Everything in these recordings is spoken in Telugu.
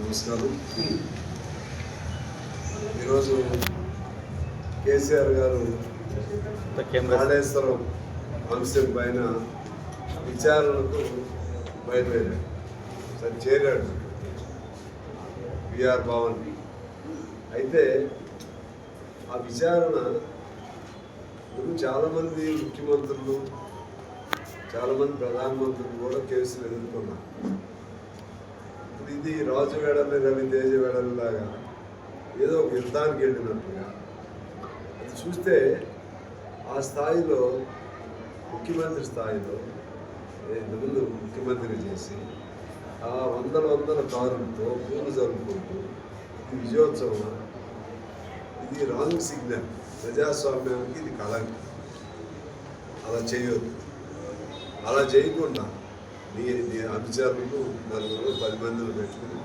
నమస్కారం. ఈరోజు కేసీఆర్ గారు కాళేశ్వరం అంశం పైన విచారణకు బయలుదేరాడు సరే చేరాడు విఆర్ భవన్. అయితే ఆ విచారణ ఇప్పుడు చాలామంది ముఖ్యమంత్రులు చాలామంది ప్రధానమంత్రులు కూడా కేసులు ఎదుర్కొన్నారు. ఇప్పుడు ఇది రాజు వేడల్ని రవి తేజ వేడల్లాగా ఏదో ఒక యుద్ధానికి వెళ్ళినట్టుగా. అది చూస్తే ఆ స్థాయిలో ముఖ్యమంత్రి స్థాయిలో ముందు ముఖ్యమంత్రి చేసి ఆ వందల వందల కారులతో పూలు జరుపుకుంటూ ఇది విజయోత్సవం ఇది రాంగ్ సిగ్నల్ ప్రజాస్వామ్యానికి ఇది కళంకం. అలా చేయొద్దు. అలా చేయకుండా నీ నీ అనుచరులు నలుగురు పది మందిని పెట్టుకుని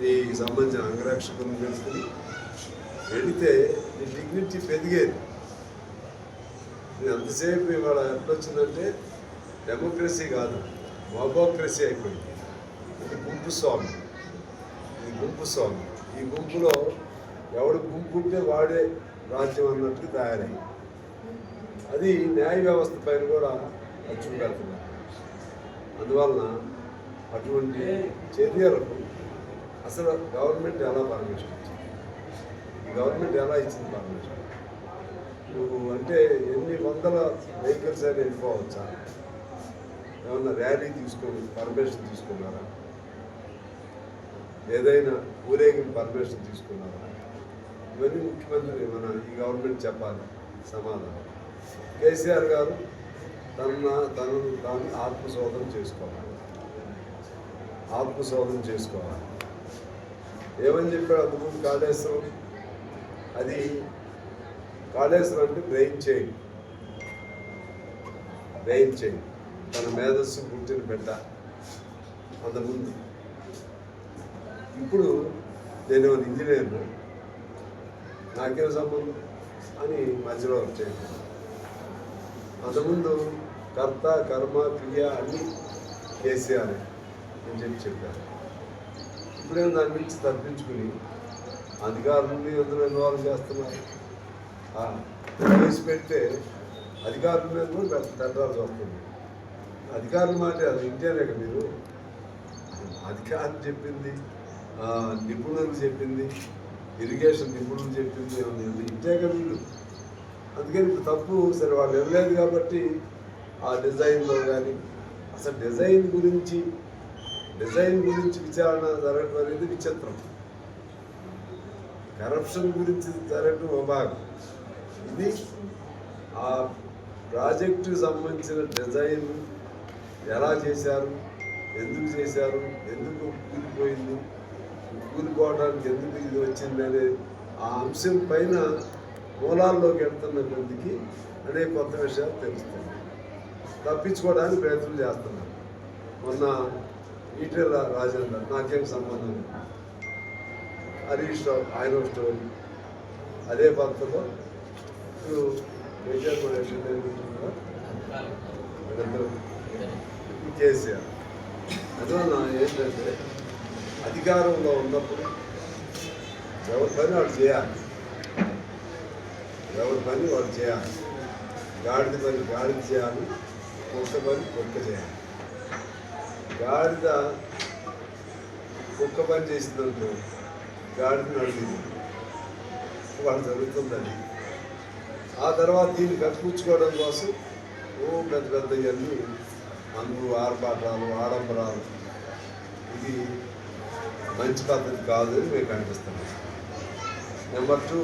నీకు సంబంధించిన అంగరక్షకులను పెట్టుకుని వెళితే నీ డిగ్నిటీ పెరిగేది. నేను అంతసేపు ఇవాళ ఎట్లొచ్చిందంటే డెమోక్రసీ కాదు మోబోక్రసీ అయిపోయింది. ఇది గుంపు స్వామి. ఇది గుంపు స్వామి. ఈ గుంపులో ఎవడు గుంపు ఉంటే వాడే రాజ్యం అన్నట్టు తయారైంది అది న్యాయ వ్యవస్థ పైన కూడా అచ్చు పెడుతున్నారు అందువలన అటువంటి చర్యలకు అసలు గవర్నమెంట్ ఎలా పర్మిషన్ ఇచ్చింది? గవర్నమెంట్ ఎలా ఇచ్చింది పర్మిషన్? నువ్వు అంటే ఎన్ని వందల వెహికల్స్ అయినా వెళ్ళిపోవచ్చా? ఏమన్నా ర్యాలీ తీసుకొని పర్మిషన్ తీసుకున్నారా? ఏదైనా ఊరేగిన పర్మిషన్ తీసుకున్నారా? ఇవన్నీ ముఖ్యమంత్రి మన ఈ గవర్నమెంట్ చెప్పాలి? సమాధానం. కేసీఆర్ గారు తన తను దాన్ని ఆత్మశోధన చేసుకోవాలి. ఆత్మశోధన చేసుకోవాలి. ఏమని చెప్పాడు అందుకు కాళేశ్వరం? అది కాళేశ్వరం అంటే బ్రెయిన్ చేయి బ్రెయిన్ చేయి తన మేధస్సు పుట్టిన బిడ్డ అంతకుముందు. ఇప్పుడు నేను ఒక ఇంజనీర్ నాకేం సంబంధం? అని మధ్యలో వచ్చేది అంతకుముందు కర్త కర్మ క్రియ అన్ని కేసీఆర్ అని చెప్పి చెప్పారు. ఇప్పుడేమో దాని నుంచి తప్పించుకుని అధికారులని ఎందులో ఇన్వాల్వ్ చేస్తున్నారు? ఆ, కేసు పెడితే అధికారుల మీద కూడా పెట్టాల్సి వస్తుంది అధికారుల మాట అది ఇంటేనే మీరు. అధికారులు చెప్పింది నిపుణులు చెప్పింది ఇరిగేషన్ నిపుణులు చెప్పింది ఏమైనా ఇంటే కదా వీళ్ళు. అందుకని ఇప్పుడు తప్పు సరే వాళ్ళు వెళ్ళలేదు కాబట్టి ఆ డిజైన్లో కానీ అసలు డిజైన్ గురించి డిజైన్ గురించి విచారణ జరగడం అనేది విచిత్రం. కరప్షన్ గురించి జరగడం ఒక ఇది ఆ ప్రాజెక్టుకి సంబంధించిన డిజైన్ ఎలా చేశారు ఎందుకు చేశారు ఎందుకు కూలిపోయింది కూలిపోవడానికి ఎందుకు ఇది వచ్చింది అనే ఆ అంశం పైన మూలాల్లోకి వెళ్తున్న కొద్దికి అనే కొత్త విషయాలు తెలుస్తుంది తప్పించుకోవడానికి ప్రయత్నం చేస్తున్నారు మొన్న ఈటెల రాజేంద్ర నాకేం సంబంధం లేదు. హరీష్ రావు ఆయన స్టోరీ. అదే పద్ధతిలో ఇప్పుడు కేసీఆర్ కేసీఆర్. అందువల్ల ఏంటంటే అధికారంలో ఉన్నప్పుడు ఎవరి పని వాడు చేయాలి. ఎవరి పని వాడు చేయాలి. గాడిద పని గాడిద చేయాలి. కుక్క పని కుక్క చేయాలి. గాడిద కుక్క పని చేసిందనుకో గాడిదని నడిచింది. వాడు జరుగుతుందని ఆ తర్వాత దీన్ని కట్టుపుచ్చుకోవడం కోసం ఓ పెద్ద పెద్ద ఇవన్నీ అందు ఆర్భాటాలు ఆడంబరాలు. ఇది మంచి పద్ధతి కాదు అని మీకు అనిపిస్తుంది నెంబర్ టూ